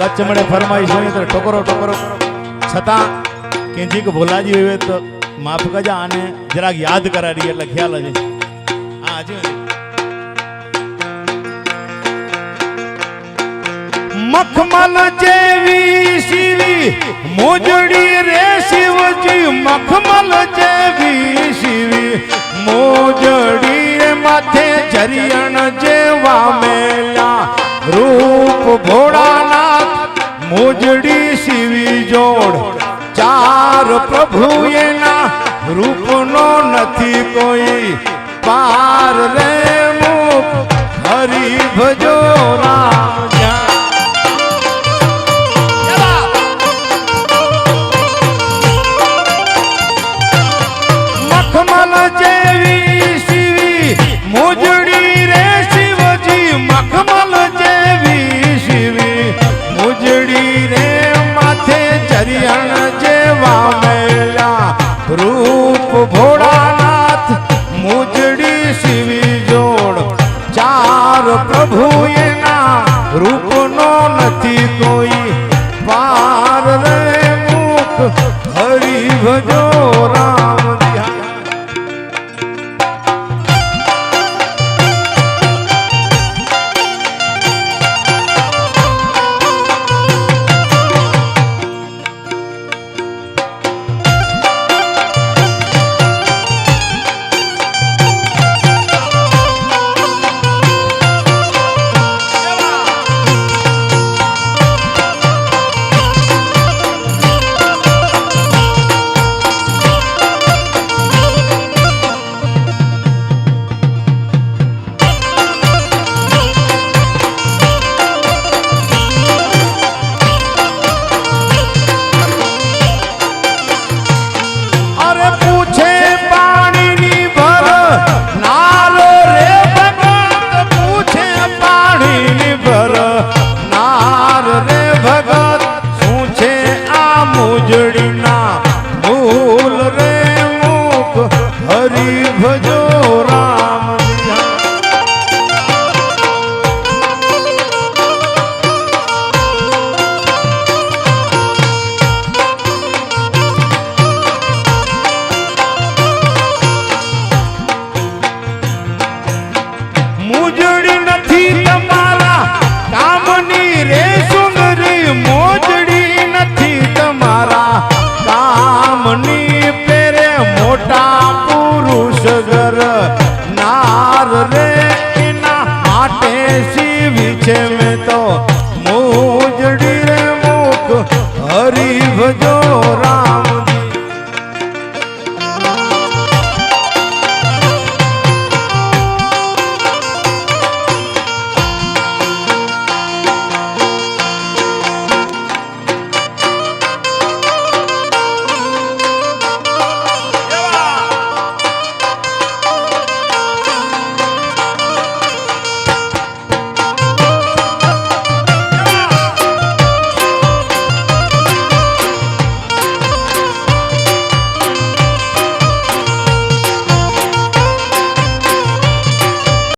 કચ્છમણે ફરમાઈશ હોય તો ટોકરો ટોકરો છતાં કેજી કે ભોલાજી હોય તો માફ કરજા, આને જરાક યાદ કરાવી એટલે ખ્યાલ હશે હા, હજી હજી. મખમલ જેવી શિવી મોજડી રે શિવજી, મખમલ જેવી શિવી મોજડી માથે જરિયણ જેવા મેલા, રૂપ ભોળાનાથ મોજડી શિવી જોડ ચાર પ્રભુ એના રૂપનો નથી કોઈ પાર રે મુખ હરિ ભજો हरियण जेवा मेला, रूप भोड़ा नाथ मुजड़ी शिवी जोड़। चार प्रभु ना रूप नो નથી कोई। पार रे मुख હરિ भजो जुड़ी મનુષ્ય ઘર નાર રે એના માટે સી